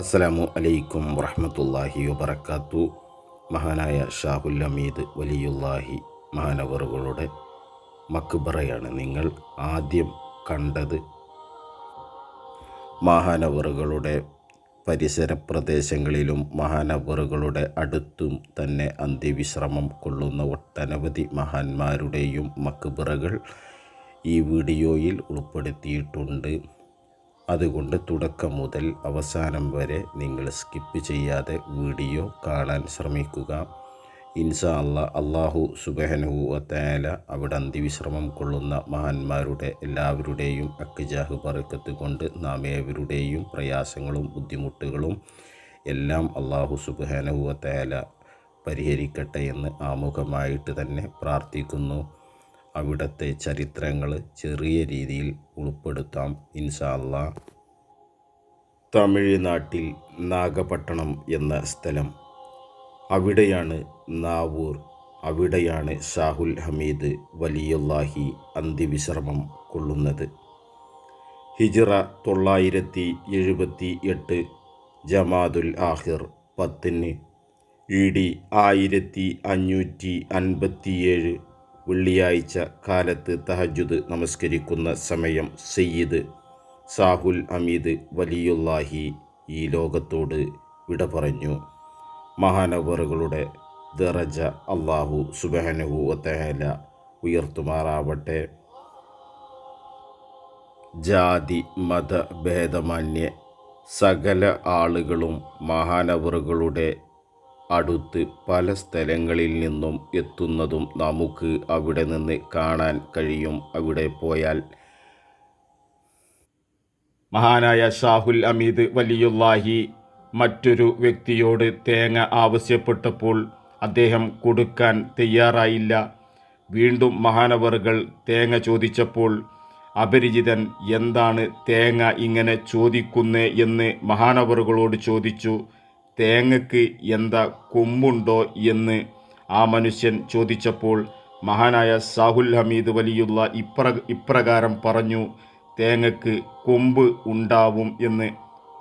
അസ്സലാമു അലൈക്കും വറഹമത്തല്ലാഹി വബർക്കാത്തു മഹാനായ ഷാഹുൽ അമീദ് വലിയുല്ലാഹി മഹാനവറുകളുടെ മക്ബറയാണ് നിങ്ങൾ ആദ്യം കണ്ടത്. മഹാനവറുകളുടെ പരിസര പ്രദേശങ്ങളിലും മഹാനവറുകളുടെ അടുത്തും തന്നെ അന്ത്യവിശ്രമം കൊള്ളുന്ന ഒട്ടനവധി മഹാന്മാരുടെയും മക്ബറകൾ ഈ വീഡിയോയിൽ ഉൾപ്പെടുത്തിയിട്ടുണ്ട്. അതുകൊണ്ട് തുടക്കം മുതൽ അവസാനം വരെ നിങ്ങൾ സ്കിപ്പ് ചെയ്യാതെ വീഡിയോ കാണാൻ ശ്രമിക്കുക. ഇൻസാ അല്ല അള്ളാഹു സുബഹനുവത്തേല അവിടെ അന്തിവിശ്രമം കൊള്ളുന്ന മഹാന്മാരുടെ എല്ലാവരുടെയും അക്കിജാഹ് പറക്കത്ത് കൊണ്ട് നാം ഏവരുടെയും പ്രയാസങ്ങളും ബുദ്ധിമുട്ടുകളും എല്ലാം അള്ളാഹു സുബഹനുവത്തേല പരിഹരിക്കട്ടെ എന്ന് ആമുഖമായിട്ട് തന്നെ പ്രാർത്ഥിക്കുന്നു. അവിടുത്തെ ചരിത്രങ്ങൾ ചെറിയ രീതിയിൽ ഉൾപ്പെടുത്താം ഇൻഷാല്ല തമിഴ്നാട്ടിൽ നാഗപട്ടണം എന്ന സ്ഥലം. അവിടെയാണ് നാവൂർ അവിടെയാണ് ഷാഹുൽ ഹമീദ് വലിയുല്ലാഹി അന്ത്യവിശ്രമം കൊള്ളുന്നത്. ഹിജ്റ തൊള്ളായിരത്തി എഴുപത്തി എട്ട് ജമാദുൽ ആഹിർ പത്തിന് ഇ ഡി ആയിരത്തി അഞ്ഞൂറ്റി അൻപത്തിയേഴ് വെള്ളിയാഴ്ച കാലത്ത് തഹജുദ് നമസ്കരിക്കുന്ന സമയം സയ്യിദ് സാഹുൽ അമീദ് വലിയുല്ലാഹി ഈ ലോകത്തോട് വിട പറഞ്ഞു. മഹാനവറുകളുടെ ദറജ അള്ളാഹു സുബഹനഹു വത്തഹല ഉയർത്തുമാറാവട്ടെ. ജാതി മത ഭേദമന്യേ സകല ആളുകളും മഹാനവറുകളുടെ അടുത്ത് പല സ്ഥലങ്ങളിൽ നിന്നും എത്തുന്നതും നമുക്ക് അവിടെ നിന്ന് കാണാൻ കഴിയും. അവിടെ പോയാൽ മഹാനായ ഷാഹുൽ അമീദ് വലിയുല്ലാഹി മറ്റൊരു വ്യക്തിയോട് തേങ്ങ ആവശ്യപ്പെട്ടപ്പോൾ അദ്ദേഹം കൊടുക്കാൻ തയ്യാറായില്ല. വീണ്ടും മഹാനവറുകൾ തേങ്ങ ചോദിച്ചപ്പോൾ അപരിചിതൻ എന്താണ് തേങ്ങ ഇങ്ങനെ ചോദിക്കുന്നേ? എന്ന് മഹാനവറുകളോട് ചോദിച്ചു. തേങ്ങക്ക് എന്താ കൊമ്പുണ്ടോ എന്ന് ആ മനുഷ്യൻ ചോദിച്ചപ്പോൾ മഹാനായ സാഹുൽ ഹമീദ് വലിയുള്ള ഇപ്ര ഇപ്രകാരം പറഞ്ഞു തേങ്ങക്ക് കൊമ്പ് ഉണ്ടാവും എന്ന്.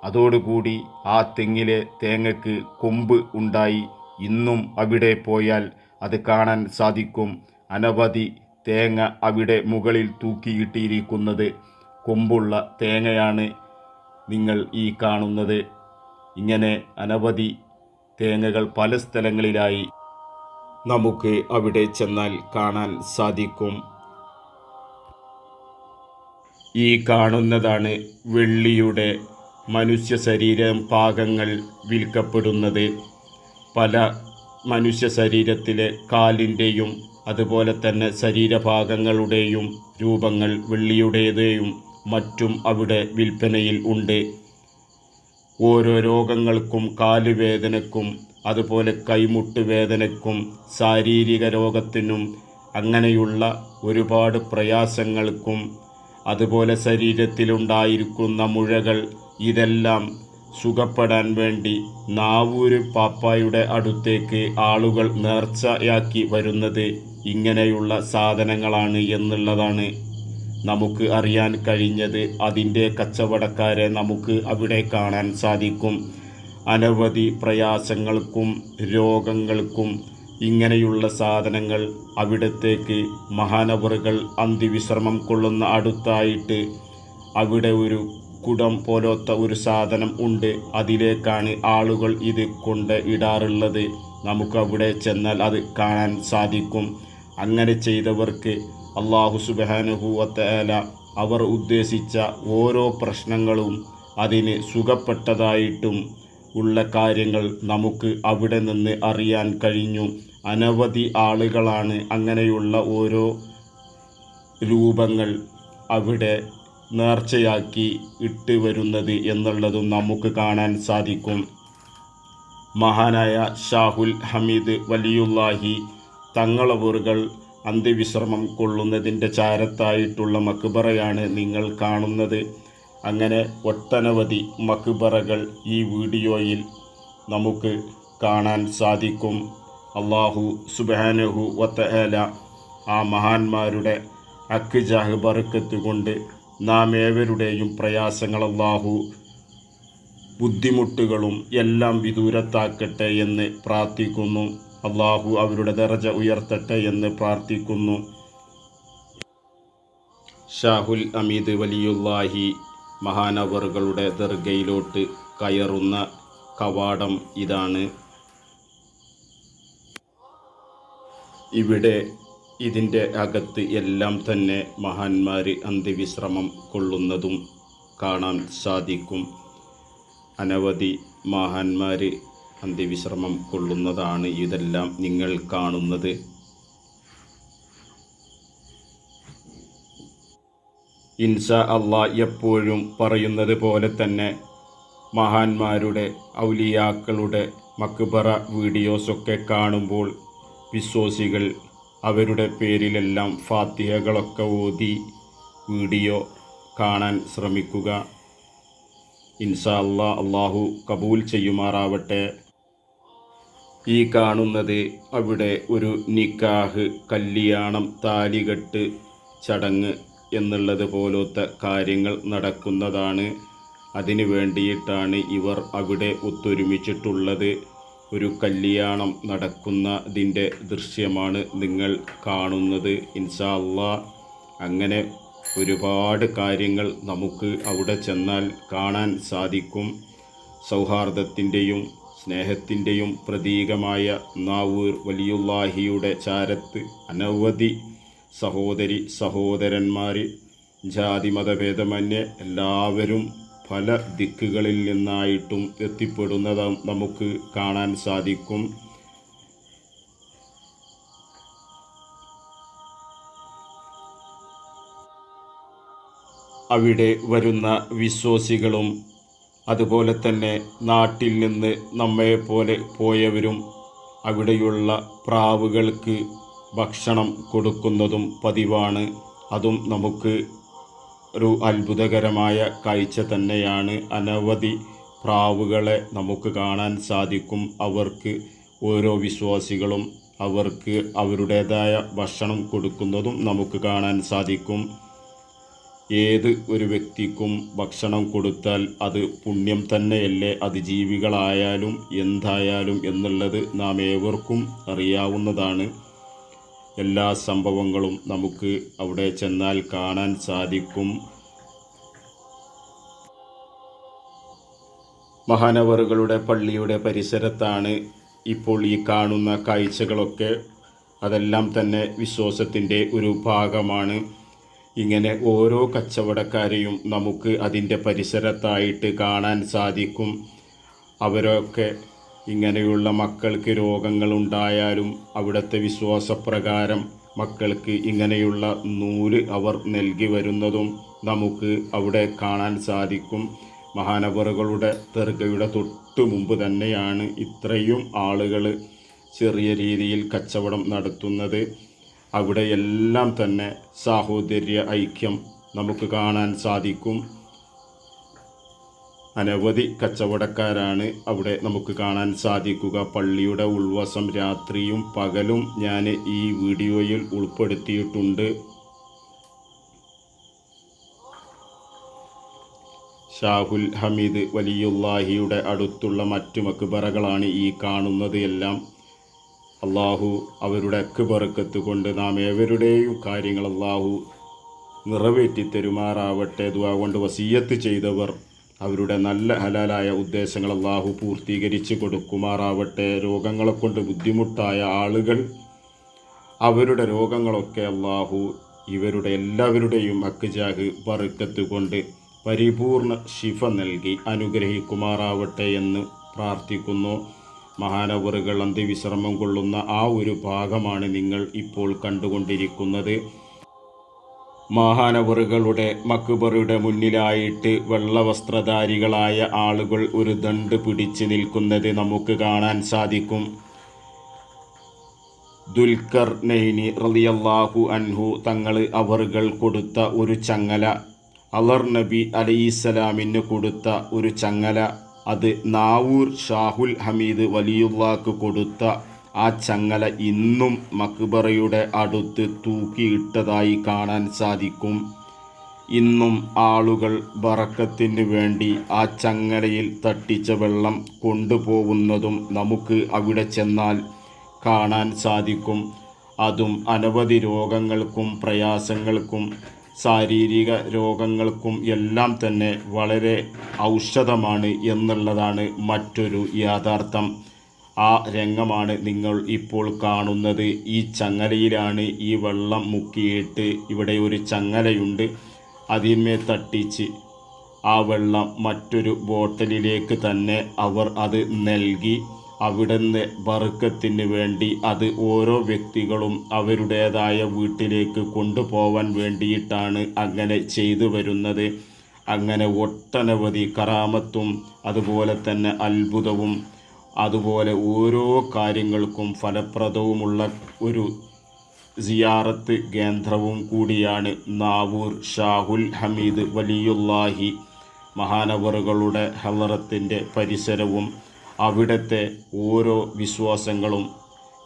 അതോടുകൂടി ആ തെങ്ങിലെ തേങ്ങക്ക് കൊമ്പ് ഉണ്ടായി. ഇന്നും അവിടെ പോയാൽ അത് കാണാൻ സാധിക്കും. അനവധി തേങ്ങ അവിടെ മുകളിൽ തൂക്കിയിട്ടിരിക്കുന്നത് കൊമ്പുള്ള തേങ്ങയാണ് നിങ്ങൾ ഈ കാണുന്നത്. ഇങ്ങനെ അനവധി തേങ്ങകൾ പല സ്ഥലങ്ങളിലായി നമുക്ക് അവിടെ ചെന്നാൽ കാണാൻ സാധിക്കും. ഈ കാണുന്നതാണ് വെള്ളിയുടെ മനുഷ്യ ശരീരം പാകങ്ങൾ വിൽക്കപ്പെടുന്നത്. പല മനുഷ്യ ശരീരത്തിലെ കാലിന്റെയും അതുപോലെ തന്നെ ശരീരഭാഗങ്ങളുടെയും രൂപങ്ങൾ വെള്ളിയുടേതേയും മറ്റും അവിടെ വിൽപ്പനയിൽ ഉണ്ട്. ഓരോ രോഗങ്ങൾക്കും കാലുവേദനക്കും അതുപോലെ കൈമുട്ട് വേദനക്കും ശാരീരിക രോഗത്തിനും അങ്ങനെയുള്ള ഒരുപാട് പ്രയാസങ്ങൾക്കും അതുപോലെ ശരീരത്തിലുണ്ടായിരിക്കുന്ന മുഴകൾ ഇതെല്ലാം സുഖപ്പെടാൻ വേണ്ടി നാവൂര് പാപ്പായുടെ അടുത്തേക്ക് ആളുകൾ നേർച്ചയാക്കി വരുന്നത് ഇങ്ങനെയുള്ള സാധനങ്ങളാണ് എന്നുള്ളതാണ് നമുക്ക് അറിയാൻ കഴിഞ്ഞത് അതിന്റെ കച്ചവടക്കാരെ നമുക്ക് അവിടെ കാണാൻ സാധിക്കും. അനവധി പ്രയാസങ്ങൾക്കും രോഗങ്ങൾക്കും ഇങ്ങനെയുള്ള സാധനങ്ങൾ അവിടത്തേക്ക് മഹാനവറുകൾ അന്തിവിശ്രമം കൊള്ളുന്ന അടുത്തായിട്ട് അവിടെ ഒരു കുടം പോലത്ത ഒരു സാധനം ഉണ്ട്. അതിലേക്കാണ് ആളുകൾ ഇത് കൊണ്ട് ഇടാറുള്ളത്. നമുക്ക് അവിടെ ചെന്നാൽ അത് കാണാൻ സാധിക്കും. അങ്ങനെ ചെയ്തവർക്ക് അള്ളാഹു സുബാനുഭൂവത്തേല അവർ ഉദ്ദേശിച്ച ഓരോ പ്രശ്നങ്ങളും അതിന് സുഖപ്പെട്ടതായിട്ടും ഉള്ള കാര്യങ്ങൾ നമുക്ക് അവിടെ നിന്ന് അറിയാൻ കഴിഞ്ഞു. അനവധി ആളുകളാണ് അങ്ങനെയുള്ള ഓരോ രൂപങ്ങൾ അവിടെ നേർച്ചയാക്കി ഇട്ട് വരുന്നത് എന്നുള്ളതും നമുക്ക് കാണാൻ സാധിക്കും. മഹാനായ ഷാഹുൽ ഹമീദ് വലിയുല്ലാഹി തങ്ങളവറുകൾ അന്ത്യവിശ്രമം കൊള്ളുന്നതിന്റെ ചാരത്തായിട്ടുള്ള മക്ബറയാണ് നിങ്ങൾ കാണുന്നത്. അങ്ങനെ ഒട്ടനവധി മക്ബറകൾ ഈ വീഡിയോയിൽ നമുക്ക് കാണാൻ സാധിക്കും. അള്ളാഹു സുബാനഹു വത്തഹല ആ മഹാന്മാരുടെ അക്കിജാഹ് ബറുക്കത്ത് കൊണ്ട് നാം ഏവരുടെയും പ്രയാസങ്ങൾ അള്ളാഹു ബുദ്ധിമുട്ടുകളും എല്ലാം വിദൂരത്താക്കട്ടെ എന്ന് പ്രാർത്ഥിക്കുന്നു. അള്ളാഹു അവരുടെ ദറജ ഉയർത്തട്ടെ എന്ന് പ്രാർത്ഥിക്കുന്നു. ഷാഹുൽ അമീദ് വലിയുല്ലാഹി മഹാനവറുകളുടെ ദർഗയിലോട്ട് കയറുന്ന കവാടം ഇതാണ്. ഇവിടെ ഇതിന്റെ അകത്ത് എല്ലാം തന്നെ മഹാന്മാർ അന്ത്യവിശ്രമം കൊള്ളുന്നതും കാണാൻ സാധിക്കും. അനവധി മഹാന്മാർ അന്ത്യവിശ്രമം കൊള്ളുന്നതാണ് ഇതെല്ലാം നിങ്ങൾ കാണുന്നത്. ഇൻസ അള്ളാ എപ്പോഴും പറയുന്നത് പോലെ തന്നെ മഹാന്മാരുടെ ഔലിയാക്കളുടെ മക്ബറ വീഡിയോസൊക്കെ കാണുമ്പോൾ വിശ്വാസികൾ അവരുടെ പേരിലെല്ലാം ഫാത്തിഹകളൊക്കെ ഓതി വീഡിയോ കാണാൻ ശ്രമിക്കുക. ഇൻഷാ അല്ലാ അള്ളാഹു കബൂൽ ചെയ്യുമാറാവട്ടെ. ഈ കാണുന്നത് അവിടെ ഒരു നിക്കാഹ് കല്യാണം താലികെട്ട് ചടങ്ങ് എന്നുള്ളത് പോലത്തെ കാര്യങ്ങൾ നടക്കുന്നതാണ്. അതിന് വേണ്ടിയിട്ടാണ് ഇവർ അവിടെ ഒത്തൊരുമിച്ചിട്ടുള്ളത്. ഒരു കല്യാണം നടക്കുന്നതിന്റെ ദൃശ്യമാണ് നിങ്ങൾ കാണുന്നത് ഇൻഷാല്ല അങ്ങനെ ഒരുപാട് കാര്യങ്ങൾ നമുക്ക് അവിടെ ചെന്നാൽ കാണാൻ സാധിക്കും. സൗഹാർദ്ദത്തിന്റെയും സ്നേഹത്തിന്റെയും പ്രതീകമായ നാവൂർ വലിയുല്ലാഹിയുടെ ചാരത്ത് അനവധി സഹോദരി സഹോദരന്മാർ ജാതി മതഭേദമന്യേ എല്ലാവരും പല ദിക്കുകളിൽ നിന്നായിട്ടും എത്തിപ്പെടുന്നത് നമുക്ക് കാണാൻ സാധിക്കും. അവിടെ വരുന്ന വിശ്വാസികളും അതുപോലെ തന്നെ നാട്ടിൽ നിന്ന് നമ്മെപ്പോലെ പോയവരും അവിടെയുള്ള പ്രാവുകൾക്ക് ഭക്ഷണം കൊടുക്കുന്നതും പതിവാണ്. അതും നമുക്ക് ഒരു അത്ഭുതകരമായ കാഴ്ച തന്നെയാണ്. അനവധി പ്രാവുകളെ നമുക്ക് കാണാൻ സാധിക്കും. അവർക്ക് ഓരോ വിശ്വാസികളും അവർക്ക് അവരുടേതായ ഭക്ഷണം കൊടുക്കുന്നതും നമുക്ക് കാണാൻ സാധിക്കും. ഏത് ഒരു വ്യക്തിക്കും ഭക്ഷണം കൊടുത്താൽ അത് പുണ്യം തന്നെയല്ലേ? അതിജീവികളായാലും എന്തായാലും എന്നുള്ളത് നാം ഏവർക്കും അറിയാവുന്നതാണ്. എല്ലാ സംഭവങ്ങളും നമുക്ക് അവിടെ ചെന്നാൽ കാണാൻ സാധിക്കും. മഹാനവറുകളുടെ പള്ളിയുടെ പരിസരത്താണ് ഇപ്പോൾ ഈ കാണുന്ന കാഴ്ചകളൊക്കെ. അതെല്ലാം തന്നെ വിശ്വാസത്തിന്റെ ഒരു ഭാഗമാണ്. ഇങ്ങനെ ഓരോ കച്ചവടക്കാരെയും നമുക്ക് അതിന്റെ പരിസരത്തായിട്ട് കാണാൻ സാധിക്കും. അവരൊക്കെ ഇങ്ങനെയുള്ള മക്കൾക്ക് രോഗങ്ങളുണ്ടായാലും അവിടുത്തെ വിശ്വാസപ്രകാരം മക്കൾക്ക് ഇങ്ങനെയുള്ള നൂൽ അവർ നൽകി വരുന്നതും നമുക്ക് അവിടെ കാണാൻ സാധിക്കും. മഹാനവറുകളുടെ ദർഗയുടെ തൊട്ടു മുമ്പ് തന്നെയാണ് ഇത്രയും ആളുകൾ ചെറിയ രീതിയിൽ കച്ചവടം നടത്തുന്നത്. അവിടെ എല്ലാം തന്നെ സാഹോദര്യ ഐക്യം നമുക്ക് കാണാൻ സാധിക്കും. അനവധി കച്ചവടക്കാരാണ് അവിടെ നമുക്ക് കാണാൻ സാധിക്കുക. പള്ളിയുടെ ഉൾവശം രാത്രിയും പകലും ഞാൻ ഈ വീഡിയോയിൽ ഉൾപ്പെടുത്തിയിട്ടുണ്ട്. ഷാഹുൽ ഹമീദ് വലിയുല്ലാഹിയുടെ അടുത്തുള്ള മറ്റു മക്ബറകളാണ് ഈ കാണുന്നത് എല്ലാം. അള്ളാഹു അവരുടെ അക്കുപറക്കത്ത് കൊണ്ട് നാം ഏവരുടെയും കാര്യങ്ങൾ അള്ളാഹു നിറവേറ്റി തരുമാറാവട്ടെ. ദുവാ കൊണ്ട് വസീയത്ത് ചെയ്തവർ അവരുടെ നല്ല ഹലാലായ ഉദ്ദേശങ്ങൾ അള്ളാഹു പൂർത്തീകരിച്ച് കൊടുക്കുമാറാവട്ടെ. രോഗങ്ങളെ കൊണ്ട് ബുദ്ധിമുട്ടായ ആളുകൾ അവരുടെ രോഗങ്ങളൊക്കെ അള്ളാഹു ഇവരുടെ എല്ലാവരുടെയും അക്കുജാഹ് വറുക്കത്ത് കൊണ്ട് പരിപൂർണ ശിഫ നൽകി അനുഗ്രഹിക്കുമാറാവട്ടെ എന്ന് പ്രാർത്ഥിക്കുന്നു. മഹാനവറുകൾ അന്ത്യവിശ്രമം കൊള്ളുന്ന ആ ഒരു ഭാഗമാണ് നിങ്ങൾ ഇപ്പോൾ കണ്ടുകൊണ്ടിരിക്കുന്നത്. മഹാനവറുകളുടെ മക്കുബറുടെ മുന്നിലായിട്ട് വെള്ളവസ്ത്രധാരികളായ ആളുകൾ ഒരു ദണ്ട് പിടിച്ച് നിൽക്കുന്നത് നമുക്ക് കാണാൻ സാധിക്കും. ദുൽഖർ നെയ്നി റളിയല്ലാഹു അൻഹു തങ്ങൾ അവറുകൾ കൊടുത്ത ഒരു ചങ്ങല അലർ നബി അലൈസലാമിന് കൊടുത്ത ഒരു ചങ്ങല അത് നാവൂർ ഷാഹുൽ ഹമീദ് വലിയുള്ളാക്ക് കൊടുത്ത ആ ചങ്ങല ഇന്നും മക്ബറയുടെ അടുത്ത് തൂക്കിയിട്ടതായി കാണാൻ സാധിക്കും. ഇന്നും ആളുകൾ ബറക്കത്തിന് വേണ്ടി ആ ചങ്ങലയിൽ തട്ടിച്ച വെള്ളം കൊണ്ടുപോകുന്നതും നമുക്ക് അവിടെ ചെന്നാൽ കാണാൻ സാധിക്കും. അതും അനവധി രോഗങ്ങൾക്കും പ്രയാസങ്ങൾക്കും ശാരീരിക രോഗങ്ങൾക്കും എല്ലാം തന്നെ വളരെ ഔഷധമാണ് എന്നുള്ളതാണ് മറ്റൊരു യാഥാർത്ഥ്യം. ആ രംഗമാണ് നിങ്ങൾ ഇപ്പോൾ കാണുന്നത്. ഈ ചങ്ങലയിലാണ് ഈ വെള്ളം മുക്കിയിട്ട് ഇവിടെ ഒരു ചങ്ങലയുണ്ട്. അതിന്മേൽ തട്ടിച്ച് ആ വെള്ളം മറ്റൊരു ബോട്ടലിലേക്ക് തന്നെ അവർ അത് നൽകി. അവിടുന്ന് ബറുക്കത്തിന് വേണ്ടി അത് ഓരോ വ്യക്തികളും അവരുടേതായ വീട്ടിലേക്ക് കൊണ്ടുപോവാൻ വേണ്ടിയിട്ടാണ് അങ്ങനെ ചെയ്തു വരുന്നത്. അങ്ങനെ ഒട്ടനവധി കറാമത്തും അതുപോലെ തന്നെ അത്ഭുതവും അതുപോലെ ഓരോ കാര്യങ്ങൾക്കും ഫലപ്രദവുമുള്ള ഒരു സിയാറത്ത് കേന്ദ്രവും കൂടിയാണ് നാവൂർ ഷാഹുൽ ഹമീദ് വലിയുല്ലാഹി മഹാനവറുകളുടെ ഹലറത്തിന്റെ പരിസരവും. അവിടുത്തെ ഓരോ വിശ്വാസങ്ങളും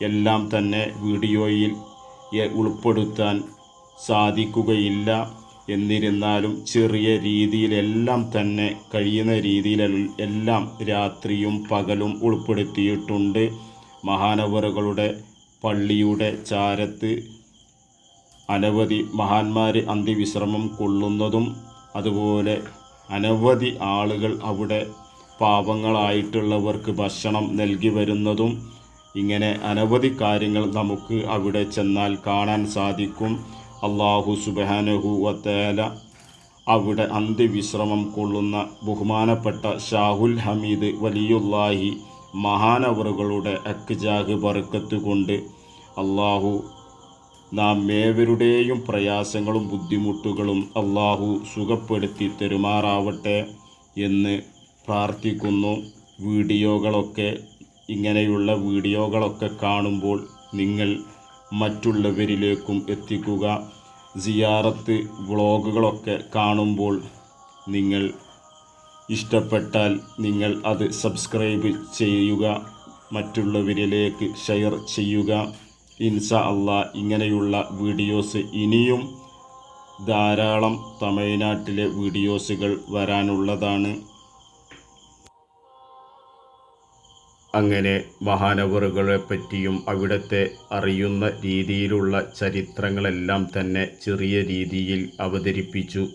എല്ലാം തന്നെ വീഡിയോയിൽ ഉൾപ്പെടുത്താൻ സാധിക്കുകയില്ല എന്നിരുന്നാലും ചെറിയ രീതിയിലെല്ലാം തന്നെ കഴിയുന്ന രീതിയിൽ എല്ലാം രാത്രിയും പകലും ഉൾപ്പെടുത്തിയിട്ടുണ്ട്. മഹാനവറുകളുടെ പള്ളിയുടെ ചാരത്ത് അനവധി മഹാന്മാർ അന്തിവിശ്രമം കൊള്ളുന്നതും അതുപോലെ അനവധി ആളുകൾ അവിടെ പാവങ്ങളായിട്ടുള്ളവർക്ക് ഭക്ഷണം നൽകി വരുന്നതും ഇങ്ങനെ അനവധി കാര്യങ്ങൾ നമുക്ക് അവിടെ ചെന്നാൽ കാണാൻ സാധിക്കും. അള്ളാഹു സുബാനഹു വത്തേല അവിടെ അന്ത്യവിശ്രമം കൊള്ളുന്ന ബഹുമാനപ്പെട്ട ഷാഹുൽ ഹമീദ് വലിയുല്ലാഹി മഹാനവറുകളുടെ അക്ജാഹ് ബർക്കത്ത് കൊണ്ട് അള്ളാഹു നാം ഏവരുടെയും പ്രയാസങ്ങളും ബുദ്ധിമുട്ടുകളും അള്ളാഹു സുഖപ്പെടുത്തി തെരുമാറാവട്ടെ എന്ന് പ്രാർത്ഥിക്കുന്നു. വീഡിയോകളൊക്കെ ഇങ്ങനെയുള്ള വീഡിയോകളൊക്കെ കാണുമ്പോൾ നിങ്ങൾ മറ്റുള്ളവരിലേക്കും എത്തിക്കുക. സിയാറത്ത് വ്ളോഗുകളൊക്കെ കാണുമ്പോൾ നിങ്ങൾ ഇഷ്ടപ്പെട്ടാൽ നിങ്ങൾ അത് സബ്സ്ക്രൈബ് ചെയ്യുക. മറ്റുള്ളവരിലേക്ക് ഷെയർ ചെയ്യുക. ഇൻസ അള്ളാ ഇങ്ങനെയുള്ള വീഡിയോസ് ഇനിയും ധാരാളം തമിഴ്നാട്ടിലെ വീഡിയോസുകൾ വരാനുള്ളതാണ്. അങ്ങനെ മഹാനവറുകളെ പറ്റിയും അവിടത്തെ അറിയുന്ന രീതിയിലുള്ള ചരിത്രങ്ങളെല്ലാം തന്നെ ചെറിയ രീതിയിൽ അവതരിപ്പിച്ചു.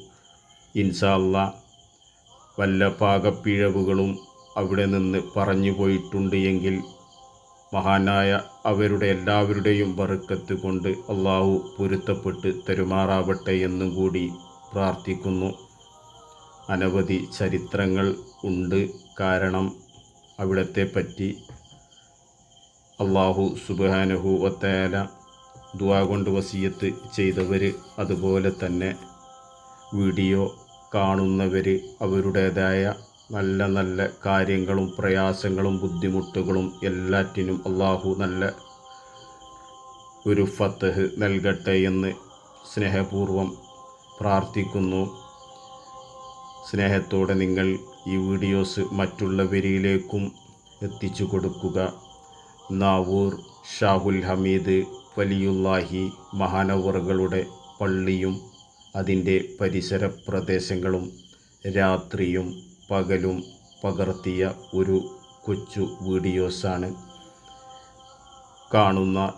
ഇൻഷാല്ല വല്ല പാകപ്പിഴവുകളും അവിടെ നിന്ന് പറഞ്ഞു പോയിട്ടുണ്ട് എങ്കിൽ മഹാനായ അവരുടെ എല്ലാവരുടെയും വറുക്കത്ത് കൊണ്ട് അള്ളാഹു പൊരുത്തപ്പെട്ട് തെരുമാറാവട്ടെ എന്നും കൂടി പ്രാർത്ഥിക്കുന്നു. അനവധി ചരിത്രങ്ങൾ ഉണ്ട്. കാരണം അവിടത്തെ പറ്റി അള്ളാഹു സുബാനഹു വത്തേല ദുവാ കൊണ്ട് വസീയത്ത് ചെയ്തവർ അതുപോലെ തന്നെ വീഡിയോ കാണുന്നവർ അവരുടേതായ നല്ല നല്ല കാര്യങ്ങളും പ്രയാസങ്ങളും ബുദ്ധിമുട്ടുകളും എല്ലാറ്റിനും അള്ളാഹു നല്ല ഒരു ഫത്തഹ് നൽകട്ടെ എന്ന് സ്നേഹപൂർവം പ്രാർത്ഥിക്കുന്നു. സ്നേഹത്തോടെ നിങ്ങൾ ഈ വീഡിയോസ് മറ്റുള്ളവരിലേക്കും എത്തിച്ചു കൊടുക്കുക. നാവൂർ ഷാഹുൽ ഹമീദ് വലിയുല്ലാഹി മഹാനവറുകളുടെ പള്ളിയും അതിന്റെ പരിസര പ്രദേശങ്ങളും രാത്രിയും പകലും പകർത്തിയ ഒരു കൊച്ചു വീഡിയോസാണ്. കാണുന്ന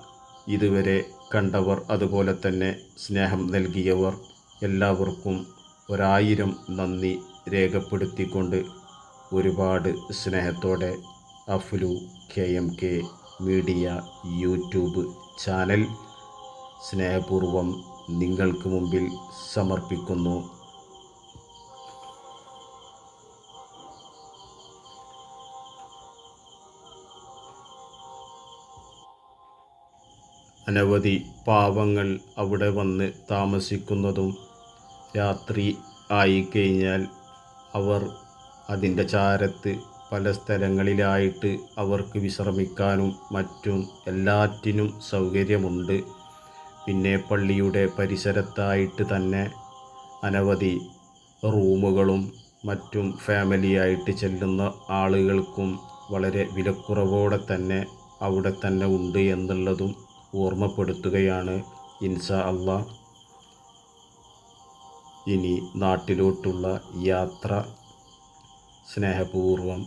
ഇതുവരെ കണ്ടവർ അതുപോലെ തന്നെ സ്നേഹം നൽകിയവർ എല്ലാവർക്കും ഒരായിരം നന്ദി. രേഖപ്പെടുത്തിക്കൊണ്ട് ഒരുപാട് സ്നേഹത്തോടെ അഫ്ലു K M K media YouTube channel സ്നേഹപൂർവം നിങ്ങൾക്ക് മുമ്പിൽ സമർപ്പിക്കുന്നു. അനവധി പാവങ്ങൾ അവിടെ വന്ന് താമസിക്കുന്നതും രാത്രി ആയിക്കഴിഞ്ഞാൽ അവർ അതിന്റെ ചാരത്ത് പല സ്ഥലങ്ങളിലായിട്ട് അവർക്ക് വിശ്രമിക്കാനും മറ്റും എല്ലാറ്റിനും സൗകര്യമുണ്ട്. പിന്നെ പള്ളിയുടെ പരിസരത്തായിട്ട് തന്നെ അനവധി റൂമുകളും മറ്റും ഫാമിലിയായിട്ട് ചെല്ലുന്ന ആളുകൾക്കും വളരെ വിലക്കുറവോടെ തന്നെ അവിടെ തന്നെ ഉണ്ട് എന്നുള്ളതും ഓർമ്മപ്പെടുത്തുകയാണ് ഇൻസ അള്ളാഹ് ഇനി നാട്ടിലോട്ടുള്ള യാത്ര സ്നേഹപൂർവം